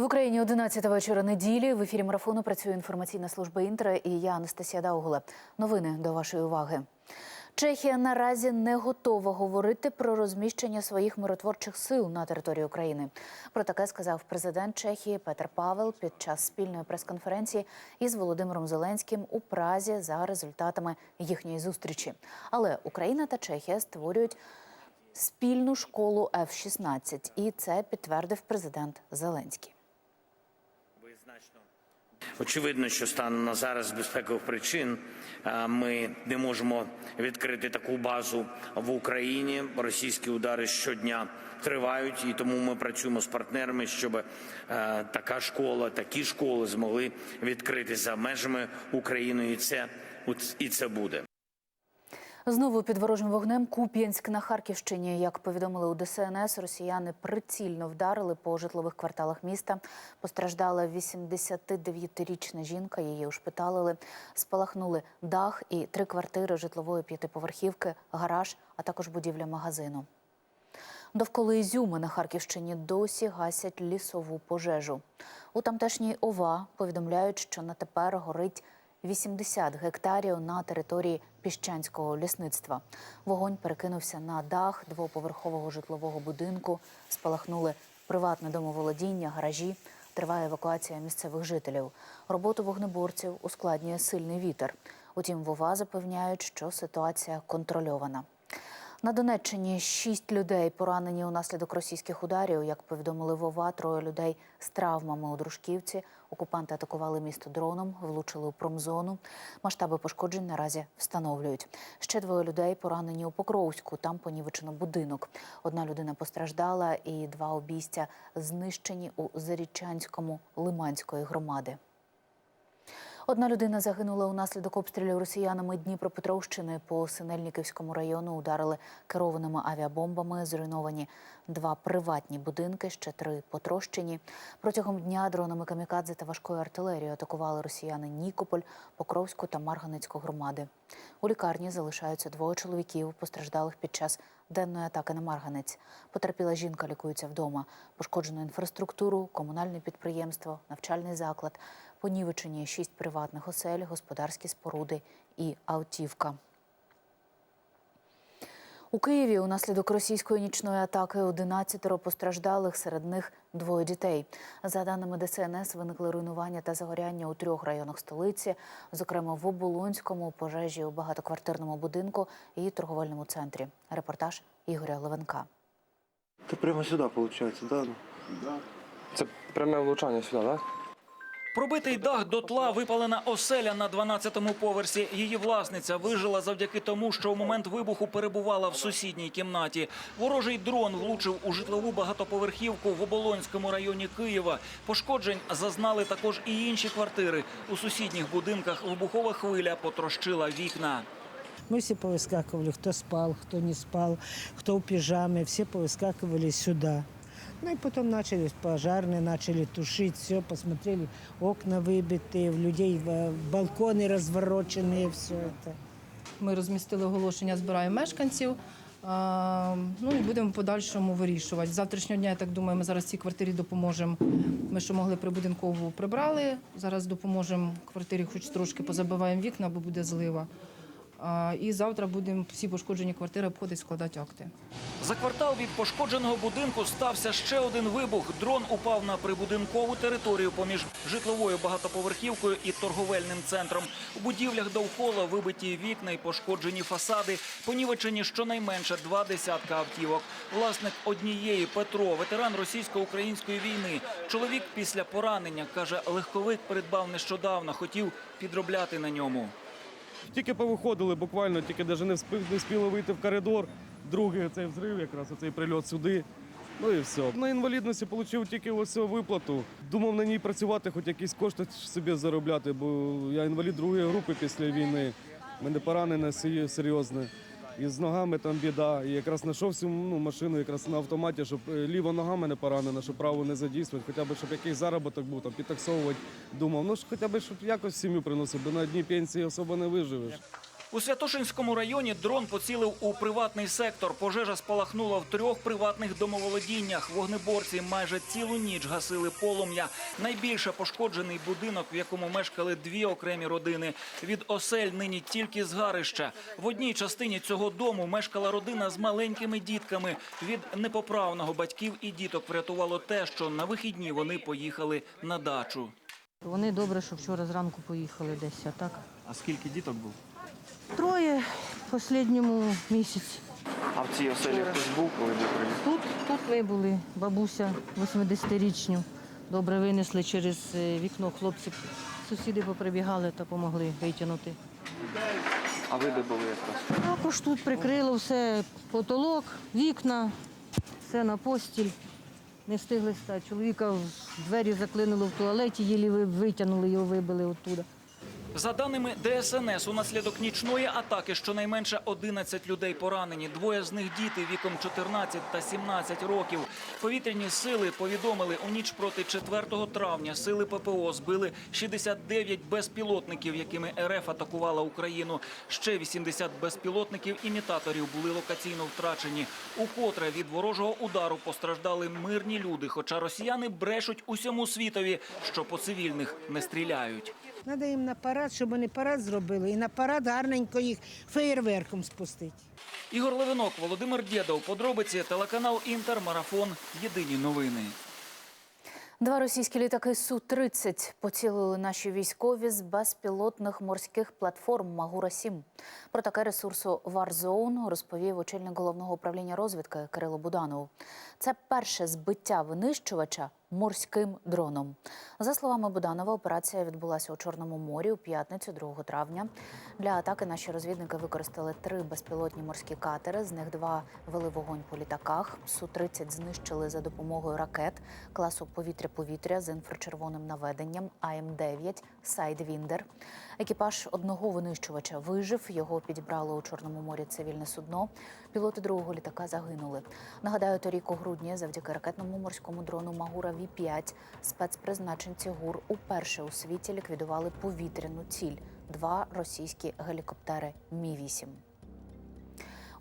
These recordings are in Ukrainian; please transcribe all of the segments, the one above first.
В Україні 11 вечора неділі. В ефірі марафону працює інформаційна служба Інтера і я Анастасія Даугула. Новини до вашої уваги. Чехія наразі не готова говорити про розміщення своїх миротворчих сил на території України. Про таке сказав президент Чехії Петер Павел під час спільної прес-конференції із Володимиром Зеленським у Празі за результатами їхньої зустрічі. Але Україна та Чехія створюють спільну школу F-16, і це підтвердив президент Зеленський. Очевидно, що станом на зараз з безпекових причин ми не можемо відкрити таку базу в Україні. Російські удари щодня тривають, і тому ми працюємо з партнерами, щоб е, така школа, такі школи змогли відкрити за межами України. І це і це буде. Знову під ворожим вогнем Куп'янськ на Харківщині. Як повідомили у ДСНС, росіяни прицільно вдарили по житлових кварталах міста. Постраждала 89-річна жінка. Її ушпиталили. Спалахнули дах і три квартири житлової п'ятиповерхівки, гараж, а також будівля магазину. Довкола Ізюми на Харківщині досі гасять лісову пожежу. У тамтешній ОВА повідомляють, що на тепер горить 80 гектарів на території піщанського лісництва. Вогонь перекинувся на дах двоповерхового житлового будинку. Спалахнули приватне домоволодіння, гаражі. Триває евакуація місцевих жителів. Роботу вогнеборців ускладнює сильний вітер. Утім, вова запевняють, що ситуація контрольована. На Донеччині шість людей поранені унаслідок російських ударів. Як повідомили Вова, троє людей з травмами у Дружківці. Окупанти атакували місто дроном, влучили у промзону. Масштаби пошкоджень наразі встановлюють. Ще двоє людей поранені у Покровську. Там понівечено будинок. Одна людина постраждала, і два обійстя знищені у Зарічанському Лиманської громади. Одна людина загинула унаслідок обстрілів росіянами Дніпропетровщини по Синельниківському району. Ударили керованими авіабомбами. Зруйновані два приватні будинки, ще три потрощені. Протягом дня дронами камікадзе та важкою артилерією атакували росіяни Нікополь, Покровську та Марганецьку громади. У лікарні залишаються двоє чоловіків, постраждалих під час денної атаки на Марганець. Потерпіла жінка лікується вдома. Пошкоджено інфраструктуру, комунальне підприємство, навчальний заклад. Понівечені шість приватних осель, господарські споруди і автівка. У Києві унаслідок російської нічної атаки 11 постраждалих, серед них двоє дітей. За даними ДСНС, виникли руйнування та загоряння у трьох районах столиці, зокрема в Оболонському, пожежі у багатоквартирному будинку і торговельному центрі. Репортаж Ігоря Левенка. Ты прямо сюда, получается, да? Це пряме влучання сюди, так? Пробитий дах дотла випалена оселя на 12-му поверсі. Її власниця вижила завдяки тому, що у момент вибуху перебувала в сусідній кімнаті. Ворожий дрон влучив у житлову багатоповерхівку в Оболонському районі Києва. Пошкоджень зазнали також і інші квартири. У сусідніх будинках вибухова хвиля потрощила вікна. Мы все повыскакивали, кто спал, кто не спал, кто в пижаме, все повыскакивали сюда. Ну и потом начали пожарные, начали тушить все, посмотрели, окна выбитые, в людей э, балконы развороченные, все это. Ми розмістили оголошення, збираємо мешканців. А, ну і будемо в подальшому вирішувати. З завтрашнього дня, я так думаю, ми зараз цій квартирі допоможемо. Ми що могли прибудинкову прибрали. Зараз допоможемо квартирі, хоч трошки позабиваємо вікна, бо буде злива. І завтра будемо всі пошкоджені квартири обходити, складати акти. За квартал від пошкодженого будинку стався ще один вибух. Дрон упав на прибудинкову територію поміж житловою багатоповерхівкою і торговельним центром. У будівлях довкола вибиті вікна і пошкоджені фасади, понівечені щонайменше два десятка автівок. Власник однієї Петро, ветеран російсько-української війни. Чоловік після поранення каже, легковик придбав нещодавно, хотів підробляти на ньому. Тільки повиходили, буквально, тільки навіть не вспи- не спіли вийти в коридор. Другий цей взрив, якраз оцей прильот сюди. Ну і все. На інвалідності отримав тільки ось виплату. Думав на ній працювати, хоч якісь кошти собі заробляти, бо я інвалід другої групи після війни. Мене поранене серйозне. І з ногами там біда. І якраз знайшов ну, машину якраз на автоматі, щоб е, ліва нога мене поранена, щоб праву не задійствувати, хоча б щоб якийсь заробіток був, там підтаксовувати. Думав, ну ж хоча б щоб якось сім'ю приносив, бо на одній пенсії особо не виживеш. У Святошинському районі дрон поцілив у приватний сектор. Пожежа спалахнула в трьох приватних домоволодіннях. Вогнеборці майже цілу ніч гасили полум'я. Найбільше пошкоджений будинок, в якому мешкали дві окремі родини. Від осель нині тільки згарища. В одній частині цього дому мешкала родина з маленькими дітками. Від непоправного батьків і діток врятувало те, що на вихідні вони поїхали на дачу. Вони добре, що вчора зранку поїхали десь, а так. А скільки діток був? Троє в останньому місяці. А в цій оселі хтось був, коли ви приїхали? Тут, тут ми були, бабуся 80-річню. Добре винесли через е, вікно хлопці. Сусіди поприбігали та допомогли витягнути. А ви де були якраз? Також тут прикрило все, потолок, вікна, все на постіль. Не встигли стати. Чоловіка в двері заклинуло в туалеті, їлі витягнули його, вибили оттуда. За даними ДСНС, унаслідок нічної атаки щонайменше 11 людей поранені. Двоє з них діти віком 14 та 17 років. Повітряні сили повідомили у ніч проти 4 травня. Сили ППО збили 69 безпілотників, якими РФ атакувала Україну. Ще 80 безпілотників імітаторів були локаційно втрачені. Укотре від ворожого удару постраждали мирні люди. Хоча росіяни брешуть усьому світові, що по цивільних не стріляють. Треба їм на парад, щоб вони парад зробили, і на парад гарненько їх феєрверком спустити. Ігор Левинок, Володимир Дєдов. Подробиці телеканал Інтер. Марафон. Єдині новини. Два російські літаки Су-30 поцілили наші військові з безпілотних морських платформ Магура-7. Про таке ресурсу Warzone розповів очільник головного управління розвідки Кирило Буданов. Це перше збиття винищувача морським дроном. За словами Буданова, операція відбулася у Чорному морі у п'ятницю, 2 травня. Для атаки наші розвідники використали три безпілотні морські катери. З них два вели вогонь по літаках. Су-30 знищили за допомогою ракет класу повітря-повітря з інфрачервоним наведенням АМ-9 Сайдвіндер. Екіпаж одного винищувача вижив. Його підібрало у Чорному морі цивільне судно. Пілоти другого літака загинули. Нагадаю, торік у грудні завдяки ракетному морському дрону Магура Ві-5 спецпризначенці ГУР уперше у світі ліквідували повітряну ціль два російські гелікоптери Мі-8.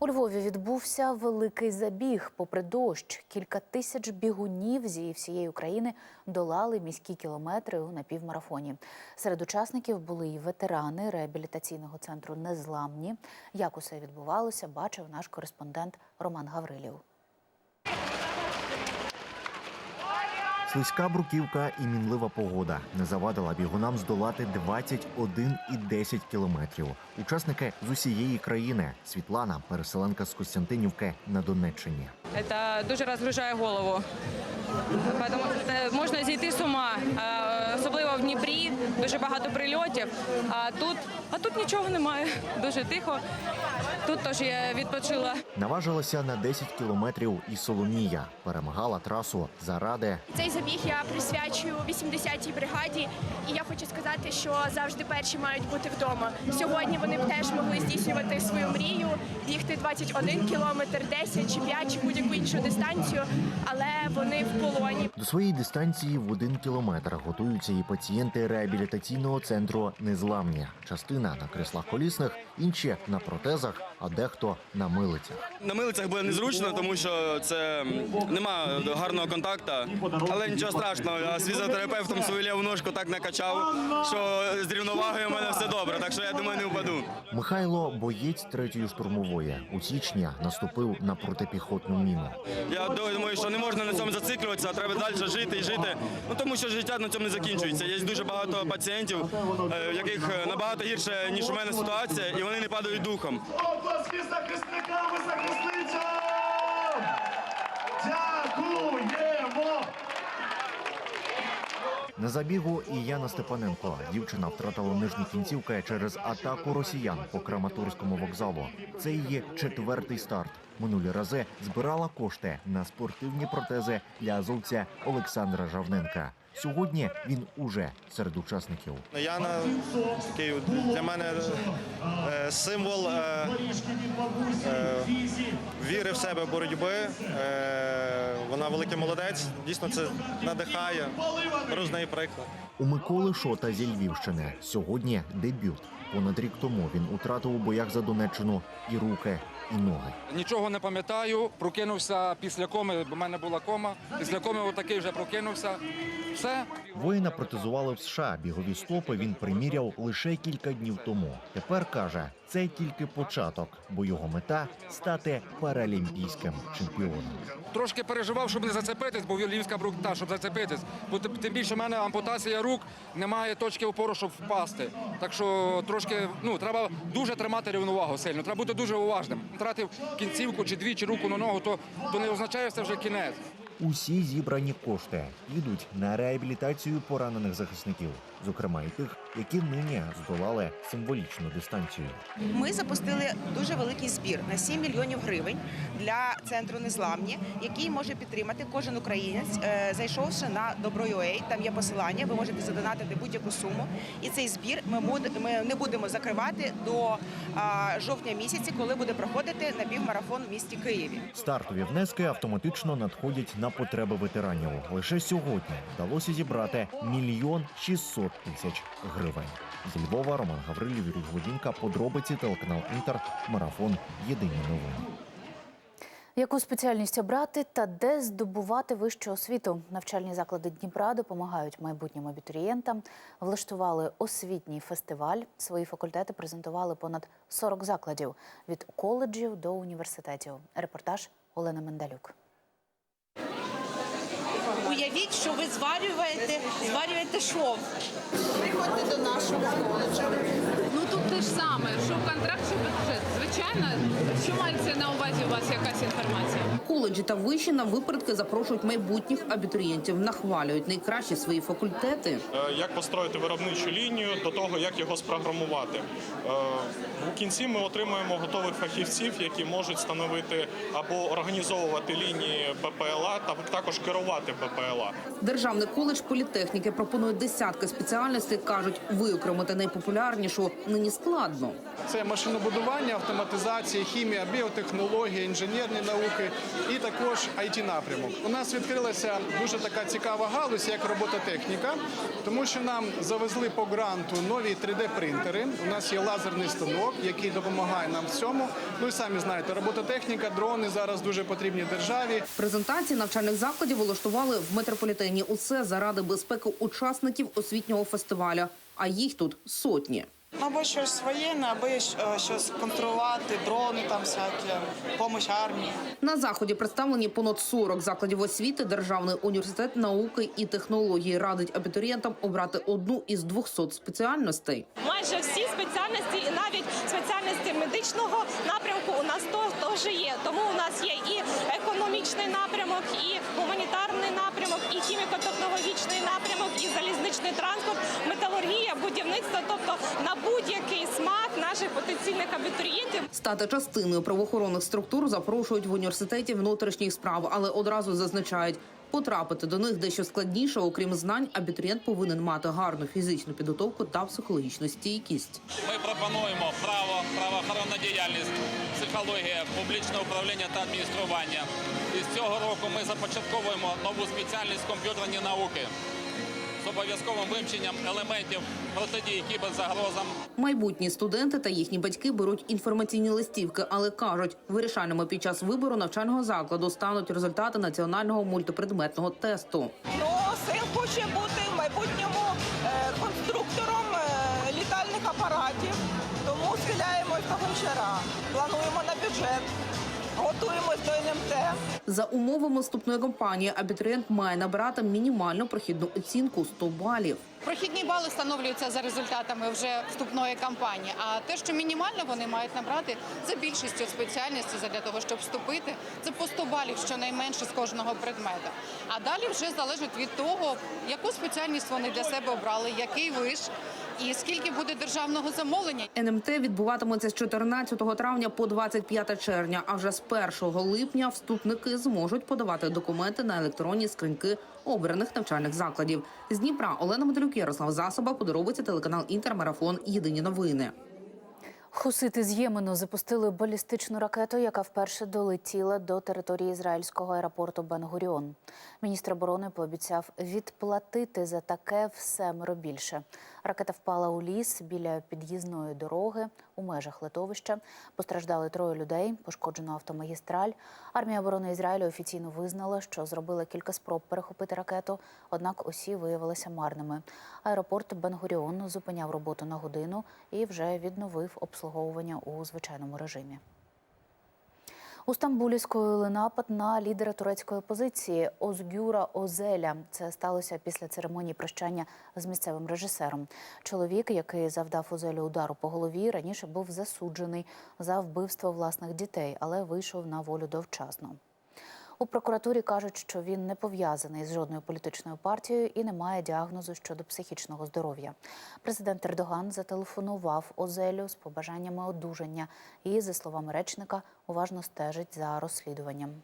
У Львові відбувся великий забіг. Попри дощ, кілька тисяч бігунів зі всієї України долали міські кілометри у напівмарафоні. Серед учасників були і ветерани реабілітаційного центру Незламні. Як усе відбувалося, бачив наш кореспондент Роман Гаврилів. Слизька бруківка і мінлива погода не завадила бігунам здолати 21 і 10 кілометрів. Учасники з усієї країни. Світлана, переселенка з Костянтинівки на Донеччині. Це дуже розгружає голову. Тому можна зійти з ума, особливо в Дніпрі, дуже багато прильотів. А тут, а тут нічого немає. Дуже тихо. Тут теж я відпочила. Наважилася на 10 кілометрів і Соломія. Перемагала трасу заради Цей забіг я присвячую 80-й бригаді, і я хочу сказати, що завжди перші мають бути вдома. Сьогодні вони б теж могли здійснювати свою мрію, бігти 21 кілометр, 10 чи 5, чи будь-яку іншу дистанцію, але вони в полоні. до своєї дистанції в один кілометр готуються і пацієнти реабілітаційного центру Незламні. Частина на креслах колісних, інші на протезах, а дехто на милицях. На милицях буде незручно, тому що це нема гарного контакту. Але нічого страшного. Я з фізіотерапевтом свою ліву ножку так накачав, що з рівновагою у мене все добре. Так що я думаю, не впаду. Михайло, боєць третьої штурмової, у січні наступив на протипіхотну міну. Я думаю, що не можна на цьому зациклюватися, а треба далі жити і жити. Ну тому що життя на цьому не закінчується. Є дуже багато пацієнтів, е, яких е, набагато гірше ніж у мене ситуація, і вони не падають духом. Оплески захисникам і захисницям! Дякуємо! На забігу і Яна Степаненко. Дівчина втратила нижні кінцівки через атаку росіян по Краматорському вокзалу. Це її четвертий старт. Минулі рази збирала кошти на спортивні протези для азовця Олександра Жавненка. Сьогодні він уже серед учасників. Яна такий для мене е, символ е, е, віри в себе боротьби. Вона великий молодець. Дійсно, це надихає. Беру з неї приклад. У Миколи Шота зі Львівщини сьогодні дебют. Понад рік тому він утратив у боях за Донеччину і руки, і ноги. Нічого не пам'ятаю. Прокинувся після коми, бо в мене була кома. Після коми отакий вже прокинувся. Все. Воїна протезували в США. Бігові стопи він приміряв лише кілька днів тому. Тепер каже, це тільки початок, бо його мета стати паралімпійським чемпіоном. Трошки переживав, щоб не зацепитись, бо львівська брукта, щоб зацепитись. Бо тим більше в мене ампутація рук, немає точки опору, щоб впасти. Так що трошки ну треба дуже тримати рівновагу сильно. Треба бути дуже уважним. Втратив кінцівку чи двічі руку на ногу, то, то не означає це вже кінець. Усі зібрані кошти йдуть на реабілітацію поранених захисників, зокрема і тих, які нині здолали символічну дистанцію. Ми запустили дуже великий збір на 7 мільйонів гривень для центру Незламні, який може підтримати кожен українець, е, зайшовши на Добро.ua, Там є посилання. Ви можете задонатити будь-яку суму. І цей збір ми не будемо закривати до жовтня місяці, коли буде проходити напівмарафон в місті Києві. Стартові внески автоматично надходять на потреби ветеранів. Лише сьогодні вдалося зібрати мільйон шістсот тисяч гривень. Зі Львова Роман Гаврилів, Юрій Глодінка, подробиці телеканал Інтер, марафон. Єдині новини. Яку спеціальність обрати та де здобувати вищу освіту? Навчальні заклади Дніпра допомагають майбутнім абітурієнтам. Влаштували освітній фестиваль. Свої факультети презентували понад 40 закладів від коледжів до університетів. Репортаж Олена Мендалюк. Уявіть, що ви зварюєте, зварюєте шов. Приходьте до нашого коледжу. Ну тут те ж саме, що контракт, що бюджет. Звичайно, що мається на увазі у вас якась інформація? Коледжі та виші на випередки запрошують майбутніх абітурієнтів, нахвалюють найкращі свої факультети. Е, Як построїти виробничу лінію до того, як його спрограмувати. Е, У кінці ми отримуємо готових фахівців, які можуть становити або організовувати лінії БПЛА, та також керувати БПЛА. Державний коледж політехніки пропонує десятки спеціальностей. кажуть, виокремити найпопулярнішу нині складно. Це машинобудування, автоматизація, хімія, біотехнологія, інженерні науки і також it напрямок. У нас відкрилася дуже така цікава галузь, як робототехніка, тому що нам завезли по гранту нові 3D-принтери. У нас є лазерний станок, який допомагає нам в цьому. Ну і самі знаєте, робототехніка, дрони зараз дуже потрібні державі. Презентації навчальних закладів влаштували в метрополітені. Усе заради безпеки учасників освітнього фестивалю. А їх тут сотні. Або щось воєнне, або е, щось контролювати, дрони там всякі, допомога армії. На заході представлені понад 40 закладів освіти. Державний університет науки і технології радить абітурієнтам обрати одну із 200 спеціальностей. Майже всі спеціальності, і навіть спеціальності медичного напрямку у нас теж є. Тому у нас є і економічний напрямок, і гуманітарний напрямок, і хіміко-технологічний напрямок, і залізничний транспорт, металургія, будівництво. Тобто на будь-який смак наших потенційних абітурієнтів Стати частиною правоохоронних структур запрошують в університеті внутрішніх справ, але одразу зазначають. Потрапити до них дещо складніше, окрім знань, абітурієнт повинен мати гарну фізичну підготовку та психологічну стійкість. Ми пропонуємо право, правоохоронна діяльність, психологія, публічне управління та адміністрування. І з цього року ми започатковуємо нову спеціальність комп'ютерні науки з обов'язковим вивченням елементів протидії кіберзагрозам. Майбутні студенти та їхні батьки беруть інформаційні листівки, але кажуть, вирішальними під час вибору навчального закладу стануть результати національного мультипредметного тесту. Ну, син хоче бути в майбутньому е, конструктором е, літальних апаратів, тому схиляємось до гончара. Плануємо на бюджет, готуємось до НМТ. За умовами вступної кампанії абітурієнт має набирати мінімальну прохідну оцінку 100 балів. Прохідні бали встановлюються за результатами вже вступної кампанії. А те, що мінімально вони мають набрати за більшістю спеціальності для того, щоб вступити, це по 100 балів, щонайменше з кожного предмета. А далі вже залежить від того, яку спеціальність вони для себе обрали, який виш і скільки буде державного замовлення. НМТ відбуватиметься з 14 травня по 25 червня. А вже з 1 липня вступники зможуть подавати документи на електронні скриньки обраних навчальних закладів. З Дніпра Олена Медалюк, Ярослав Засоба, подробиці телеканал Інтермарафон. Єдині новини. Хусити з Ємену запустили балістичну ракету, яка вперше долетіла до території ізраїльського аеропорту Бен-Гуріон. Міністр оборони пообіцяв відплатити за таке в семеро більше. Ракета впала у ліс біля під'їзної дороги у межах литовища. Постраждали троє людей, пошкоджено автомагістраль. Армія оборони Ізраїлю офіційно визнала, що зробила кілька спроб перехопити ракету, однак усі виявилися марними. Аеропорт Бен-Гуріон зупиняв роботу на годину і вже відновив обслуговування у звичайному режимі. У Стамбулі скоїли напад на лідера турецької опозиції Озгюра Озеля. Це сталося після церемонії прощання з місцевим режисером. Чоловік, який завдав Озелю удару по голові, раніше був засуджений за вбивство власних дітей, але вийшов на волю довчасно. У прокуратурі кажуть, що він не пов'язаний з жодною політичною партією і не має діагнозу щодо психічного здоров'я. Президент Ердоган зателефонував Озелю з побажаннями одужання і, за словами речника, уважно стежить за розслідуванням.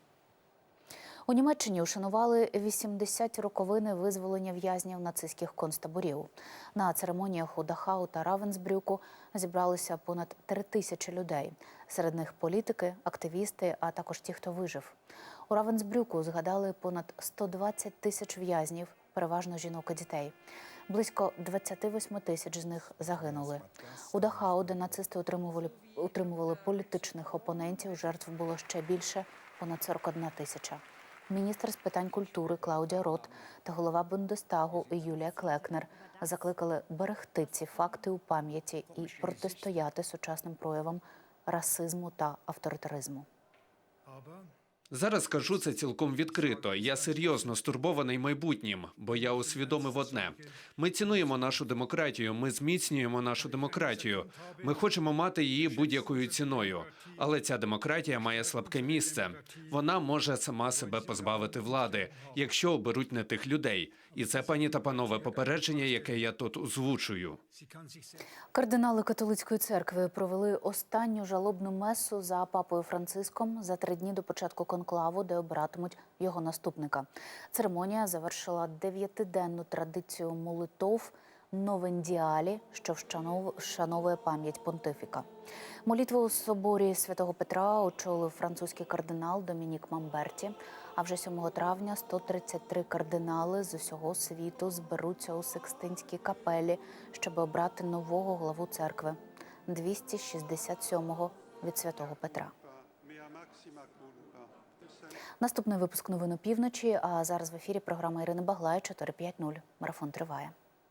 У Німеччині ушанували 80 роковини визволення в'язнів нацистських концтаборів. На церемоніях у Дахау та Равенсбрюку зібралися понад три тисячі людей. Серед них політики, активісти, а також ті, хто вижив. У Равенсбрюку згадали понад 120 тисяч в'язнів, переважно жінок і дітей. Близько 28 тисяч з них загинули. У Дахау, де нацисти утримували, утримували політичних опонентів, жертв було ще більше понад 41 тисяча. Міністр з питань культури Клаудія Рот та голова Бундестагу Юлія Клекнер закликали берегти ці факти у пам'яті і протистояти сучасним проявам расизму та авторитаризму. Зараз скажу це цілком відкрито. Я серйозно стурбований майбутнім, бо я усвідомив одне: ми цінуємо нашу демократію, ми зміцнюємо нашу демократію. Ми хочемо мати її будь-якою ціною. Але ця демократія має слабке місце. Вона може сама себе позбавити влади, якщо оберуть не тих людей. І це, пані та панове, попередження, яке я тут озвучую. Кардинали католицької церкви провели останню жалобну месу за папою Франциском за три дні до початку конклаву, де обиратимуть його наступника. Церемонія завершила дев'ятиденну традицію молитов Новендіалі, що вшанов- вшановує пам'ять понтифіка. Молитву у соборі святого Петра очолив французький кардинал Домінік Мамберті. А вже 7 травня 133 кардинали з усього світу зберуться у Секстинській капелі, щоб обрати нового главу церкви 267-го від святого Петра. Наступний випуск новин півночі. А зараз в ефірі програма Ірини Баглай 450. Марафон триває.